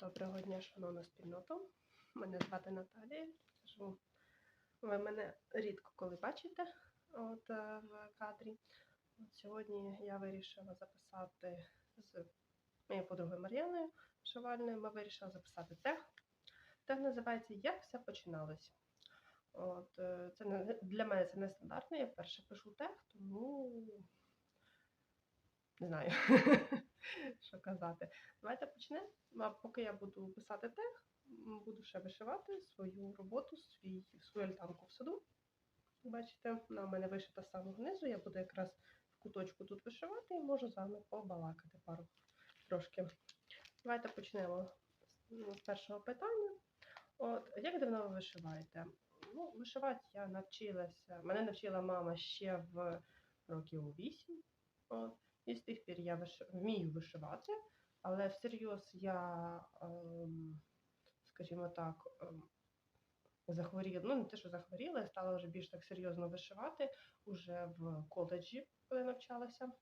Доброго дня, шановна спільнота. Мене звати Наталія. Кажу, ви мене рідко коли бачите от, е, в кадрі. От сьогодні я вирішила записати з моєю подругою Мар'яною Шивальною. Ми вирішили записати тех. Тех називається Як все починалось. От, е, це не, для мене це нестандартно. Я вперше пишу тех, тому не знаю, що казати. Давайте почнемо. А поки я буду писати тех, буду ще вишивати свою роботу, свій, свою альтанку в саду. Бачите, вона у мене вишита з самого низу. Я буду якраз в куточку тут вишивати і можу з вами побалакати пару трошки. Давайте почнемо ну, з першого питання. От, як давно ви вишиваєте? Ну, вишивати я навчилася. Мене навчила мама ще в років 8. От. І з тих пір я виш... вмію вишивати, але всерйоз я, ем, скажімо так, ем, захворіла. Ну, не те, що захворіла, я стала вже більш так серйозно вишивати уже в коледжі, коли навчалася.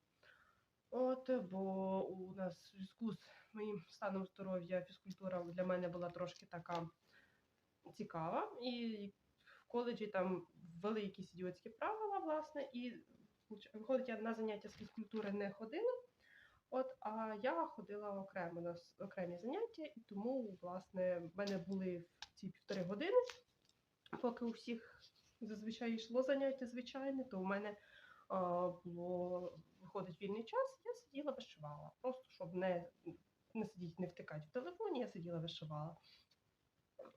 От, бо у нас зв'язку з моїм станом здоров'я фізкультура для мене була трошки така цікава. І в коледжі там ввели якісь ідіотські правила, власне, і Виходить, я на заняття з фізкультури не ходила, от, а я ходила окремо на окремі заняття, і тому, власне, в мене були ці півтори години, поки у всіх зазвичай йшло заняття звичайне, то у мене а, було виходить вільний час, я сиділа вишивала. Просто щоб не, не сидіти, не втикати в телефоні, я сиділа вишивала.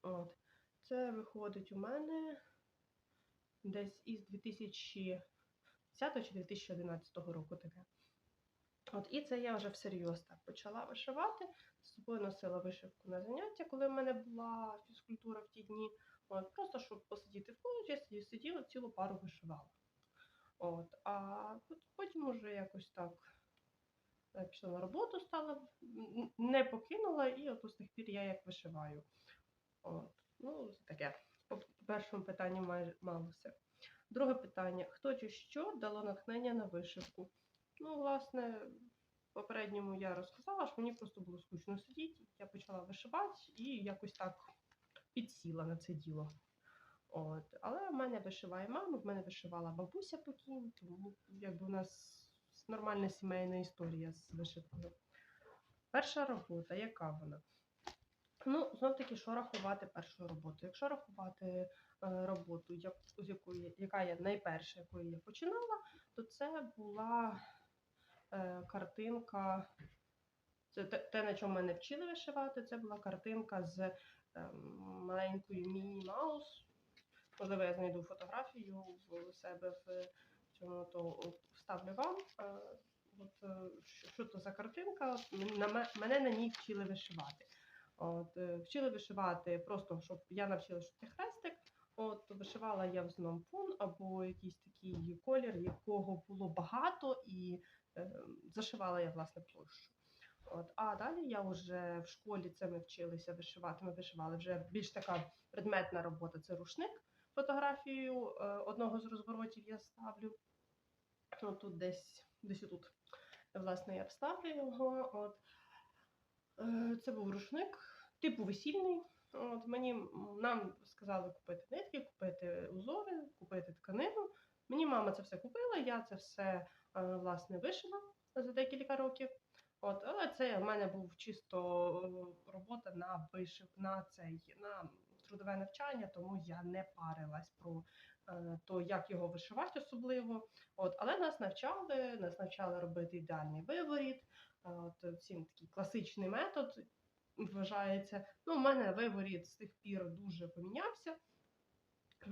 От. Це виходить у мене десь із 2000 2010 чи 2011 року таке. От, і це я вже всерйоз так почала вишивати. З собою носила вишивку на заняття, коли в мене була фізкультура в ті дні. От, просто щоб посидіти в коледжі, я сиділа, цілу пару вишивала. От, а потім уже якось так е, пішла на роботу, стала, не покинула, і от з тих пір я як вишиваю. От, ну, таке. По першому питанню майже мало все. Друге питання: хто чи що дало натхнення на вишивку? Ну, власне, попередньому я розказала, що мені просто було скучно сидіти. Я почала вишивати і якось так підсіла на це діло. От. Але в мене вишиває мама, в мене вишивала бабуся покійна, тому якби у нас нормальна сімейна історія з вишивкою. Перша робота, яка вона? Ну, знов таки, що рахувати першу роботу? Якщо рахувати роботу, як, з якої, яка я найперша, якою я починала, то це була е, картинка. Це те, на чому мене вчили вишивати, це була картинка з е, маленькою Міні Маус. Можливо, я знайду фотографію в себе в цьому, то вставлю вам. Е, От, е, що, то за картинка? Мене на ній вчили вишивати. От, е, вчили вишивати просто, щоб я навчила шити хрестик. От вишивала я в фон або якийсь такий колір, якого було багато, і е, зашивала я власне площу. От, а далі я вже в школі це ми вчилися вишивати. Ми вишивали вже більш така предметна робота. Це рушник. Фотографію е, одного з розворотів я ставлю. Ну, тут десь, десь тут. Власне, я вставлю його. От. Е, Це був рушник, типу весільний. От мені нам сказали купити нитки, купити узори, купити тканину. Мені мама це все купила, я це все е, власне вишила за декілька років. От, але це в мене був чисто е, робота на вишив на цей на трудове навчання, тому я не парилась про е, то, як його вишивати особливо. От, але нас навчали, нас навчали робити ідеальний виворіт. От цим такий класичний метод вважається. Ну, у мене виворіт з тих пір дуже помінявся.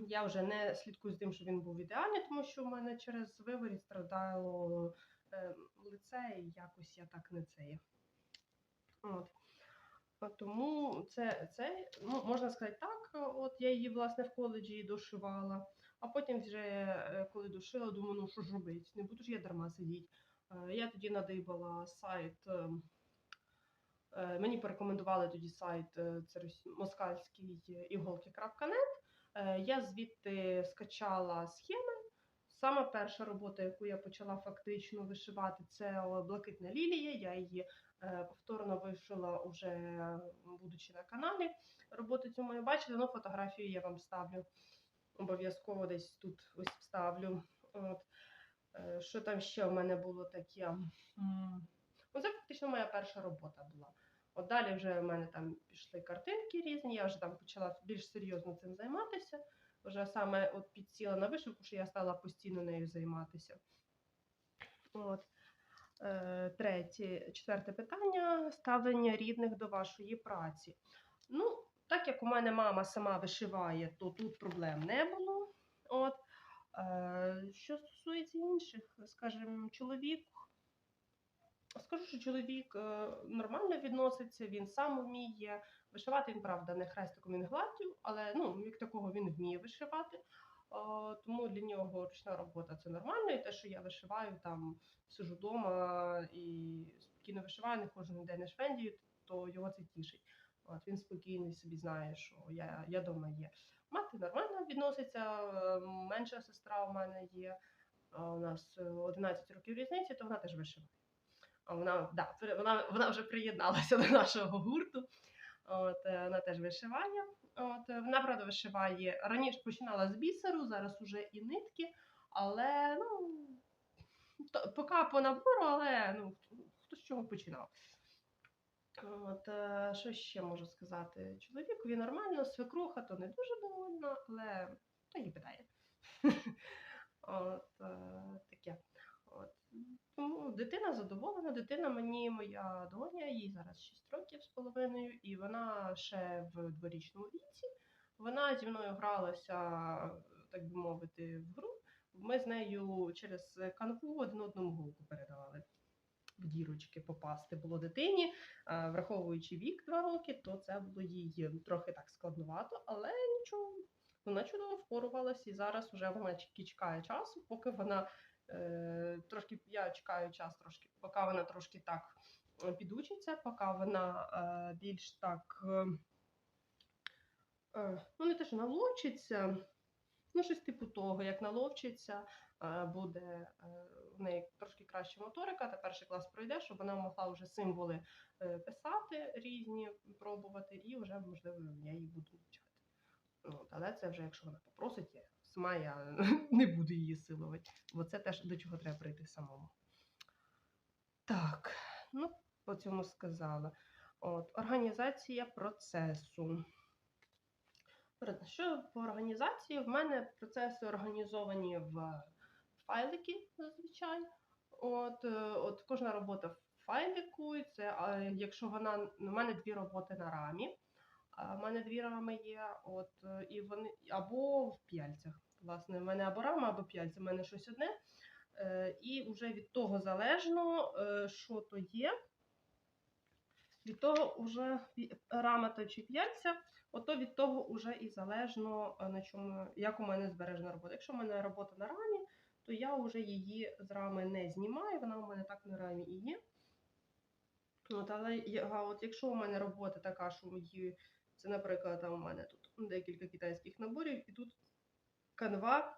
Я вже не слідкую з тим, що він був ідеальний, тому що в мене через виворіт страдало е, лице, і якось я так не це. є. От. Тому це, це ну, можна сказати так. От я її власне в коледжі дошивала, а потім вже е, коли дошила, думаю, ну що ж робити, не буду ж я дарма сидіти. Е, Я тоді надибала сайт. Е, Мені порекомендували тоді сайт е, це москальський іголки.нет. Е, Я звідти скачала схеми. Саме перша робота, яку я почала фактично вишивати, це блакитна лілія. Я її Повторно вишила уже, будучи на каналі. Роботу цю мою бачили, ну фотографію я вам ставлю. Обов'язково десь тут ось вставлю. От. Що там ще в мене було таке? Ну, це фактично моя перша робота була. От далі вже в мене там пішли картинки різні, я вже там почала більш серйозно цим займатися. Вже саме от підсіла на вишивку, що я стала постійно нею займатися. От. Е, третє, четверте питання ставлення рідних до вашої праці. Ну, так як у мене мама сама вишиває, то тут проблем не було. От. Е, що стосується інших, скажімо, чоловік. Скажу, що чоловік е, нормально відноситься, він сам вміє. Вишивати він, правда, не хрестиком, він гладдю, але ну, як такого він вміє вишивати. Е, тому для нього ручна робота це нормально. І те, що я вишиваю, там сижу вдома і спокійно вишиваю, не ходжу ніде не швендію, то його це тішить. От він спокійний собі знає, що я, я дома є. Мати нормально відноситься, е, менша сестра у мене є. У нас е, 11 років різниці, то вона теж вишиває. Вона, да, вона, вона вже приєдналася до нашого гурту. От, е, вона теж вишиває. От, е, вона, правда, вишиває. Раніше починала з бісеру, зараз уже і нитки, але ну, то, поки по набору, але ну, хто з чого починав. От, е, що ще можу сказати? Чоловікові нормально, свекруха то не дуже довольна, але то її питає. От, таке. Тому дитина задоволена, дитина мені моя доня, їй зараз 6 років з половиною, і вона ще в дворічному віці. Вона зі мною гралася, так би мовити, в гру. Ми з нею через канву один одному голку передавали. В дірочки попасти було дитині, враховуючи вік 2 роки, то це було їй трохи так складновато, але нічого. Вона чудово впорувалась і зараз вже вона чекає часу, поки вона трошки я чекаю час трошки, поки вона трошки так е, підучиться, поки вона е, більш так е, е, ну не те, що наловчиться, ну щось типу того, як наловчиться, е, буде е, в неї трошки краща моторика, та перший клас пройде, щоб вона могла вже символи е, писати різні, пробувати, і вже можливо я її буду навчати. Але це вже якщо вона попросить, я сама я не буду її силувати, бо це теж до чого треба прийти самому. Так, ну по цьому сказала. От, організація процесу. Що по організації? В мене процеси організовані в файлики зазвичай. От, е, от кожна робота в файлику, це якщо вона у мене дві роботи на рамі. А в мене дві рами є, от е, і вони або в п'яльцях. Власне, в мене або рама, або п'яльця, в мене щось одне. Е, і вже від того залежно, е, що то є. Від того вже рама то чи п'яльця, ото від того вже і залежно, на чому, як у мене збережена робота. Якщо в мене робота на рамі, то я вже її з рами не знімаю, вона у мене так на рамі і є. От, але от якщо у мене робота така, що її, це, наприклад, там у мене тут декілька китайських наборів, і тут канва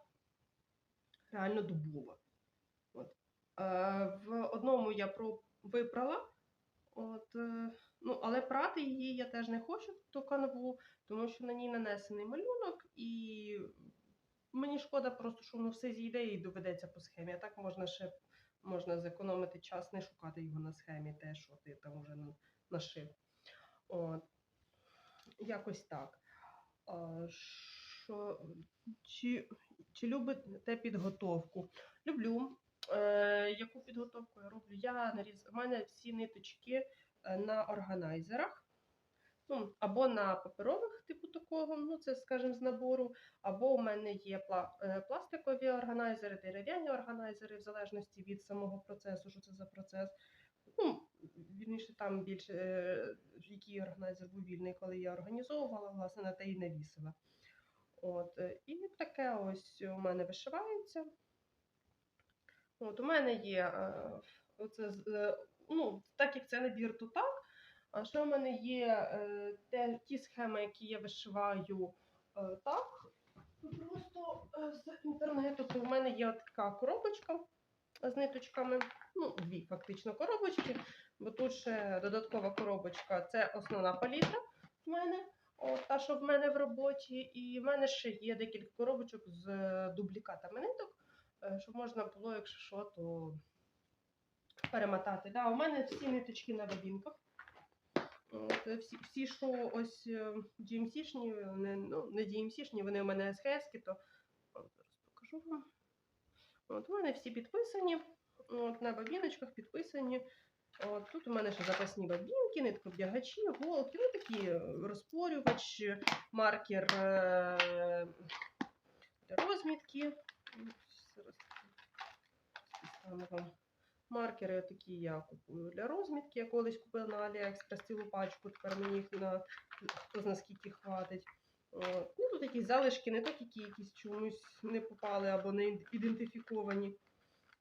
реально дубова. От. Е, в одному я про випрала, от, е, ну, але прати її я теж не хочу, ту канву, тому що на ній нанесений малюнок, і мені шкода просто, що воно все зійде і доведеться по схемі. А так можна ще можна зекономити час, не шукати його на схемі, те, що ти там вже нашив. От. Якось так. Що, чи, чи любите підготовку? Люблю. Е, яку підготовку я роблю? Я наріз... У мене всі ниточки е, на органайзерах. Ну, або на паперових, типу такого, ну це, скажімо, з набору, або у мене є е, пластикові органайзери, дерев'яні органайзери, в залежності від самого процесу, що це за процес. Вірніше, там більше е, який органайзер був вільний, коли я організовувала, власне, на те і навісила. От, е, і таке ось у мене вишивається. От, у мене є е, оце, ну, так як це набір, то так. А ще в мене є те, ті схеми, які я вишиваю так. Просто з інтернету, то в мене є така коробочка з ниточками. Ну, дві фактично коробочки. Бо тут ще додаткова коробочка це основна палітра в мене, от, та, що в мене в роботі. І в мене ще є декілька коробочок з е, дублікатами ниток, е, щоб можна було, якщо що, то перемотати. Да, у мене всі ниточки на бобінках. От, е, всі, всі, що ось е, GMC-шні, не, ну, не GMC-шні, вони у мене СХС-ки, то от, зараз покажу вам. От, у мене всі підписані. От, на бобіночках підписані. От, тут у мене ще запасні бобінки, ниткобдягачі, голки, ну такі е, розпорювач, маркер е, розмітки. Вам. Маркери такі я купую для розмітки. Я колись купила на Аліекспрес цілу пачку, тепер мені їх на хто зна скільки хватить. От. Ну, тут якісь залишки, не так, які якісь чомусь не попали або не ідентифіковані.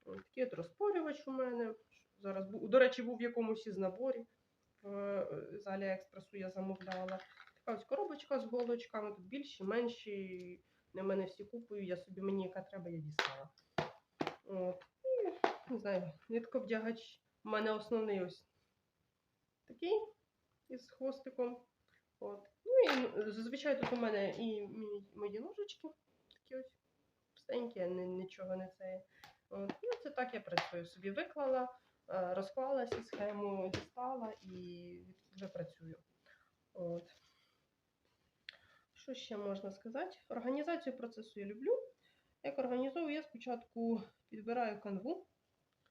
От, такий от розпорювач у мене. Зараз був, до речі, був в якомусь із наборів з Аліекспресу я замовляла. Така ось коробочка з голочками, тут більші, менші. В мене всі купую, я собі мені яка треба, я дістала. От. І, не знаю, нитковдягач. У мене основний ось такий із хвостиком. От. Ну і зазвичай тут у мене і мої ножички такі ось пустенькі, ні- нічого не це. От. І це так я працюю. Собі виклала, е, розклала всі схему, дістала і вже працюю. От. Що ще можна сказати? Організацію процесу я люблю. Як організовую, я спочатку підбираю канву.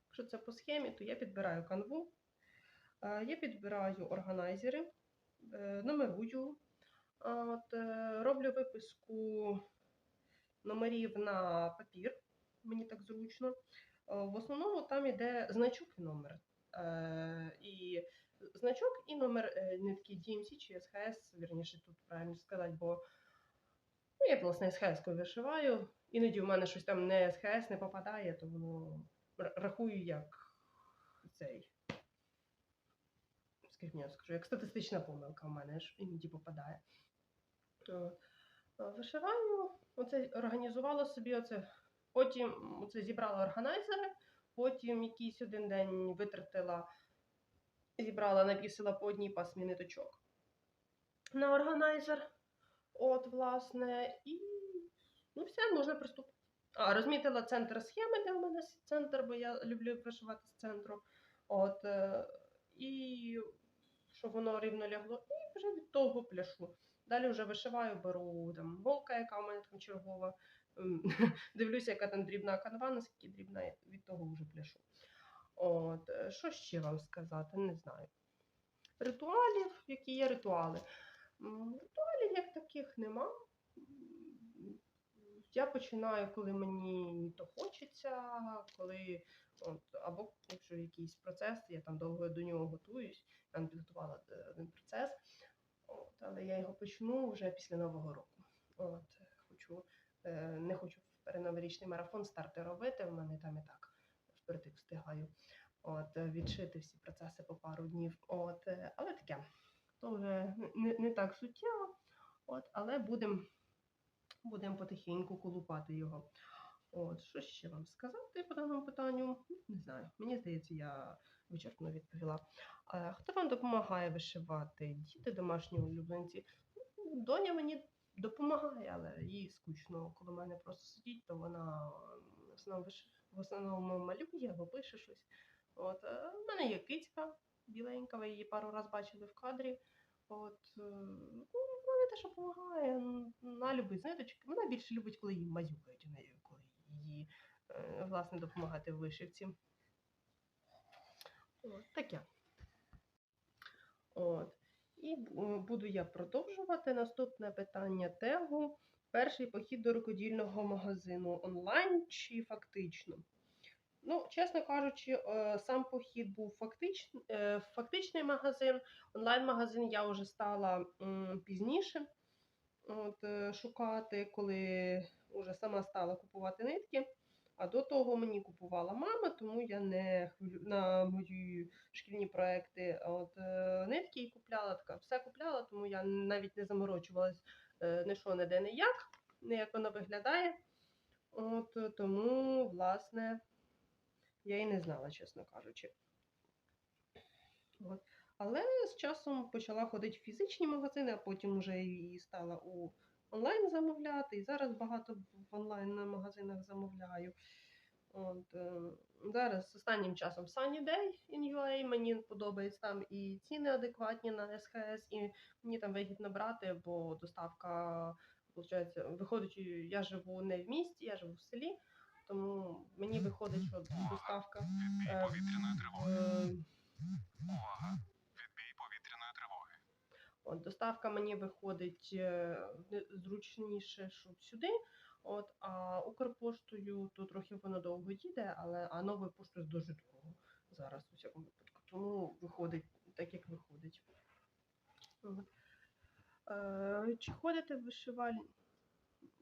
Якщо це по схемі, то я підбираю канву. Е, Я підбираю органайзери, е, нумерую, а от, роблю виписку номерів на папір, мені так зручно. Е, В основному там йде значок і номер. Е, І значок і номер е, нитки DMC чи СХС, вірніше тут правильно сказати, бо ну, я власне СХС вишиваю. Іноді в мене щось там не СХС не попадає, то воно рахую як цей. Я скажу, як статистична помилка в мене ж іноді попадає. Вишиваю, оце організувала собі оце. Потім оце зібрала органайзери, потім якийсь один день витратила, зібрала, напісила по одній пасмі ниточок на органайзер. От, власне, і ну, все, можна приступити. А, розмітила центр схеми, де в мене центр, бо я люблю вишивати з центру. От, е, і щоб воно рівно лягло, і вже від того пляшу. Далі вже вишиваю, беру там голка, яка у мене там чергова. Дивлюся, яка там дрібна канва, наскільки дрібна, від того вже пляшу. От, е, що ще вам сказати? Не знаю. Ритуалів, які є ритуали. Ритуалів як таких нема. Я починаю, коли мені то хочеться, коли от, або якщо якийсь процес, я там довго до нього готуюсь, я підготувала е, один процес, от, але я його почну вже після Нового року. От, хочу, не хочу в переноворічний марафон старти робити, в мене там і так вперед встигаю. От, е, відшити всі процеси по пару днів. От, е, але таке, то вже не, не так суттєво, от, але будемо будем потихеньку колупати його. От, що ще вам сказати по даному питанню? Не знаю. Мені здається, я вичерпно відповіла. А, хто вам допомагає вишивати? Діти, домашні улюбленці? Доня мені допомагає, але їй скучно, коли мене просто сидіть, то вона в основному, малює або пише щось. От, е, в мене є кицька біленька, ви її пару разів бачили в кадрі. От, е, ну, вона теж допомагає, вона любить з ниточки. Вона більше любить, коли її мазюкають, а не коли її е, власне допомагати в вишивці. От, таке. От. І буду я продовжувати. Наступне питання тегу. Перший похід до рукодільного магазину онлайн чи фактично? Ну, чесно кажучи, е, сам похід був фактич, е, фактичний магазин. Онлайн-магазин я вже стала пізніше от, е, шукати, коли вже сама стала купувати нитки. А до того мені купувала мама, тому я не хвилю на мої шкільні проекти от, е, нитки купляла така. Все купляла, тому я навіть не заморочувалась е, ні що, не де, ні як, не як воно виглядає. От, е, тому, власне, я і не знала, чесно кажучи. От. Але з часом почала ходити в фізичні магазини, а потім вже і стала у онлайн замовляти. І зараз багато в онлайн магазинах замовляю. От, е, зараз останнім часом Sunny Day in UA, мені подобається там і ціни адекватні на СХС, і мені там вигідно брати, бо доставка, виходить, виходить, я живу не в місті, я живу в селі, тому мені виходить, що доставка. Е, е, От, доставка мені виходить е, зручніше, щоб сюди. От, а Укрпоштою то трохи воно довго їде, але а новою поштою дуже довго зараз у всякому випадку. Тому виходить так, як виходить. От. Е, чи ходите в вишивальні?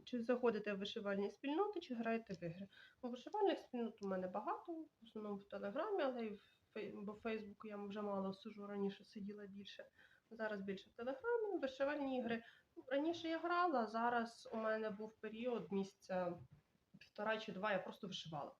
Чи заходите в вишивальні спільноти, чи граєте в ігри? Ну, вишивальних спільнот у мене багато, в основному в Телеграмі, але і в Фей- бо в Фейсбуку я вже мало сижу, раніше сиділа більше. Зараз більше в Телеграмі, вишивальні ігри. Ну, Раніше я грала, зараз у мене був період місяця півтора чи два, я просто вишивала.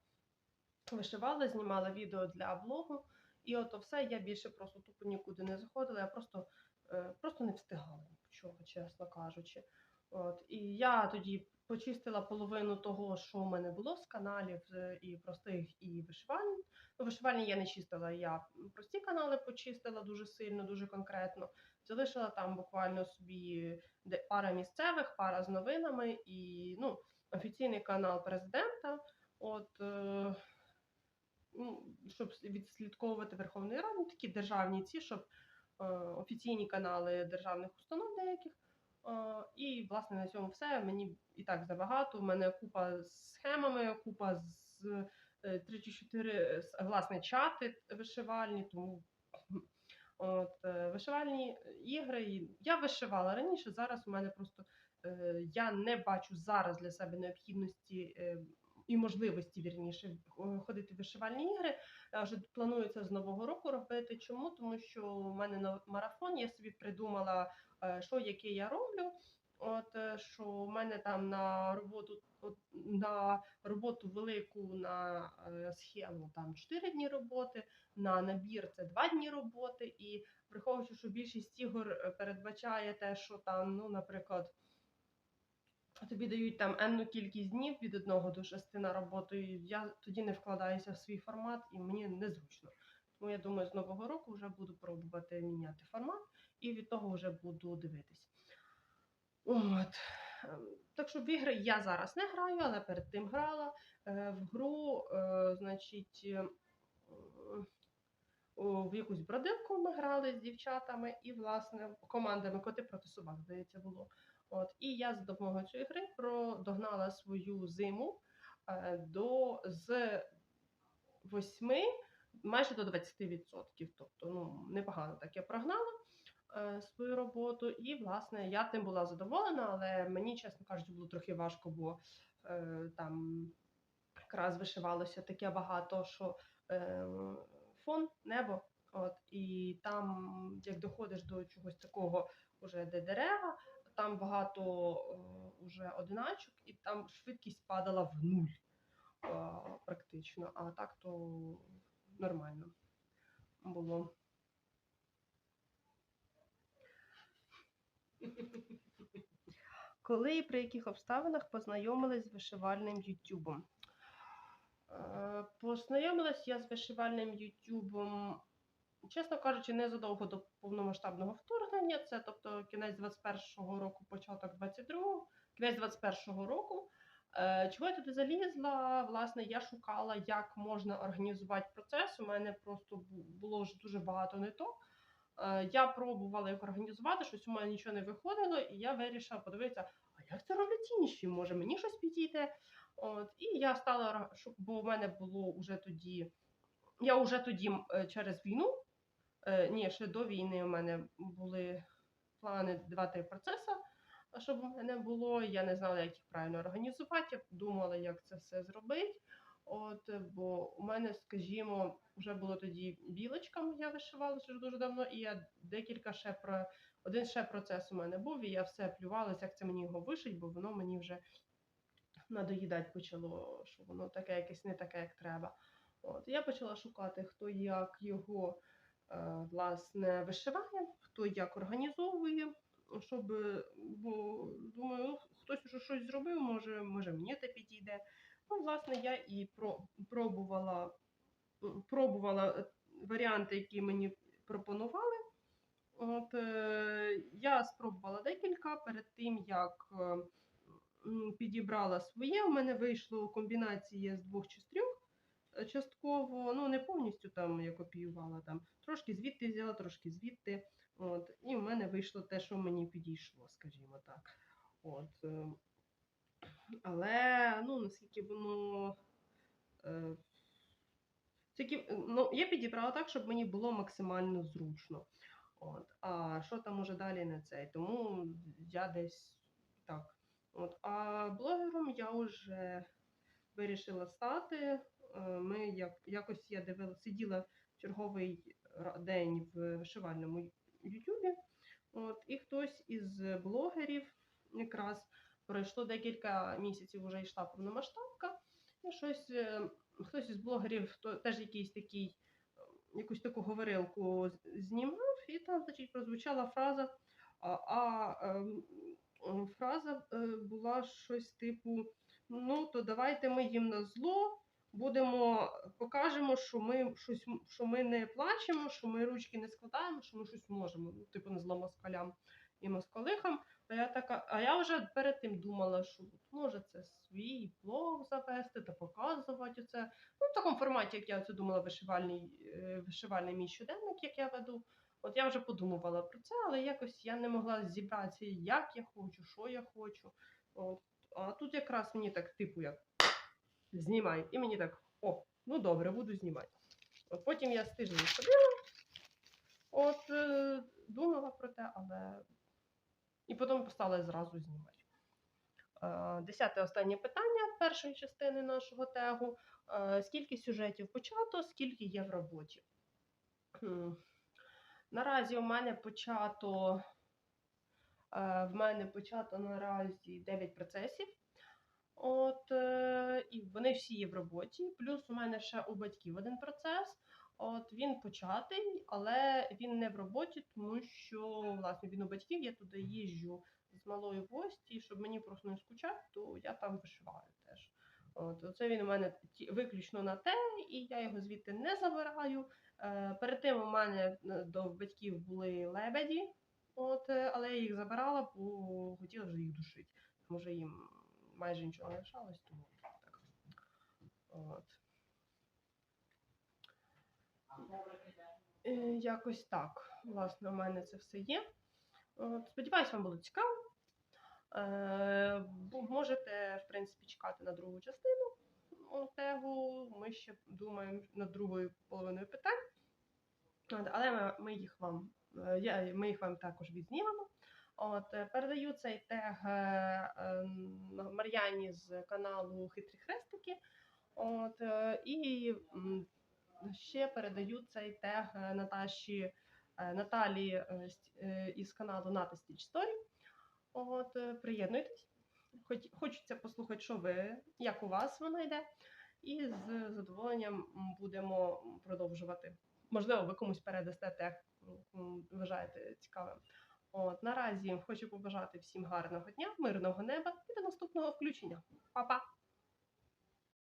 Вишивала, знімала відео для блогу, і ото все, я більше просто тупо нікуди не заходила, я просто, е, просто не встигала нічого, чесно кажучи. От, і я тоді почистила половину того, що в мене було з каналів е, і простих, і вишивальні. Вишивальні я не чистила, я прості канали почистила дуже сильно, дуже конкретно. Залишила там буквально собі пара місцевих, пара з новинами і ну, офіційний канал президента. От, е, ну, щоб відслідковувати Верховної Ради, такі державні ці, щоб е, офіційні канали державних установ деяких. Е, і, власне, на цьому все. Мені і так забагато. У мене купа з схемами, купа з 3 чи 4 власне чати вишивальні, тому от, е, вишивальні ігри. Я вишивала раніше, зараз у мене просто е, я не бачу зараз для себе необхідності. е, І можливості вірніше е, ходити в вишивальні ігри. Вже планую це з нового року робити. Чому? Тому що у мене на марафон я собі придумала, е, що яке я роблю. От е, що в мене там на роботу от, на роботу велику на е, схему там 4 дні роботи, на набір це 2 дні роботи. І враховуючи, що більшість ігор е, передбачає те, що там, ну, наприклад, тобі дають там енну кількість днів від 1 до 6 на роботу, і я тоді не вкладаюся в свій формат, і мені незручно. Тому я думаю, з нового року вже буду пробувати міняти формат, і від того вже буду дивитись. От. Ем, Так що в ігри я зараз не граю, але перед тим грала. Е, В гру, е, значить, е, в якусь бродилку ми грали з дівчатами, і, власне, командами коти проти собак, здається, було. От, і я за допомогою цієї гри продогнала свою зиму до з 8 майже до 20%. Тобто, ну, непогано так я прогнала свою роботу. І, власне, я тим була задоволена, але мені, чесно кажучи, було трохи важко, бо е, там якраз вишивалося таке багато, що е, фон, небо. От, і там, як доходиш до чогось такого, уже де дерева, там багато е, уже одиначок, і там швидкість падала в нуль е, практично. А так то нормально було. Коли і при яких обставинах познайомились з вишивальним Ютубом? Е, Познайомилась я з вишивальним Ютубом, чесно кажучи, незадовго до повномасштабного вторгнення. Це тобто кінець 21-го року, початок 22-го, кінець 21-го року. Е, Чого я туди залізла? Власне, я шукала, як можна організувати процес. У мене просто було ж дуже багато не то. Е, Я пробувала їх організувати, щось у мене нічого не виходило, і я вирішила подивитися, а як це роблять інші? Може мені щось підійде? От, і я стала бо в мене було вже тоді. Я вже тоді е, через війну, е, ні, ще до війни у мене були плани 2-3 процеси, щоб у мене було. Я не знала, як їх правильно організувати. Я думала, як це все зробити. От, е, бо у мене, скажімо, вже було тоді білочка, я вишивала вже дуже давно, і я декілька ще про один ще процес у мене був, і я все плювалася, як це мені його вишить, бо воно мені вже надоїдати почало, що воно таке якесь не таке, як треба. От, я почала шукати, хто як його е, власне вишиває, хто як організовує, щоб бо думаю, ну, хтось уже щось зробив, може, може мені це підійде. Ну, власне, я і про, пробувала, пробувала е, варіанти, які мені пропонували. От, е, я спробувала декілька перед тим, як е, підібрала своє. У мене вийшло комбінації з двох чи з трьох частково, ну не повністю там я копіювала там. Трошки звідти взяла, трошки звідти. От, і в мене вийшло те, що мені підійшло, скажімо так. От, е, але ну, наскільки воно. Е, скільки, ну, я підібрала так, щоб мені було максимально зручно. От. А що там уже далі не цей? Тому я десь так. От. А блогером я вже вирішила стати. Е, Ми як, якось я дивила, сиділа черговий день в вишивальному Ютубі. І хтось із блогерів якраз пройшло декілька місяців, вже йшла повномасштабка. І щось, е, хтось із блогерів, хто теж якийсь такий, е, якусь таку говорилку знімав, і там, значить, прозвучала фраза. А, а ем, фраза е, була щось типу: ну, то давайте ми їм на зло будемо, покажемо, що ми щось що ми не плачемо, що ми ручки не складаємо, що ми щось можемо. Ну, типу, на зло москалям і москалихам. А я така, а я вже перед тим думала, що може це свій блог завести та показувати це. Ну, в такому форматі, як я це думала, вишивальний, е, вишивальний мій щоденник, як я веду. От я вже подумувала про це, але якось я не могла зібратися, як я хочу, що я хочу. От. А тут якраз мені так, типу, як знімай. І мені так, о, ну добре, буду знімати. От потім я з тиждень ходила, от е, думала про те, але. І потім постала зразу знімати. Е, Десяте останнє питання першої частини нашого тегу. Е, Скільки сюжетів почато, скільки є в роботі? Наразі у мене почато. е, В мене почато наразі 9 процесів. От, і вони всі є в роботі. Плюс у мене ще у батьків один процес. От він початий, але він не в роботі, тому що власне він у батьків. Я туди їжджу з малою в гості, щоб мені просто не скучати, то я там вишиваю теж. От, оце він у мене виключно на те, і я його звідти не забираю. Е, перед тим у мене е, до батьків були лебеді, от, е, але я їх забирала, бо хотіла вже їх душити. Може їм майже нічого не лишалось, тому так. От. Е, Якось так. Власне, у мене це все є. От, сподіваюсь, вам було цікаво. Е, можете, в принципі, чекати на другу частину тегу. Ми ще думаємо над другою половиною питань. От, але ми, ми їх вам е, я, ми їх вам також відзнімемо. От, е, передаю цей тег Мар'яні з каналу Хитрі Хрестики. От, і ще передаю цей тег е, Наташі е, Наталі е, із каналу Ната Stitch Story. От, приєднуйтесь. Хоч, хочеться послухати, що ви, як у вас воно йде. І з задоволенням будемо продовжувати. Можливо, ви комусь передасте тег, вважаєте цікавим. От, наразі хочу побажати всім гарного дня, мирного неба і до наступного включення. Па-па!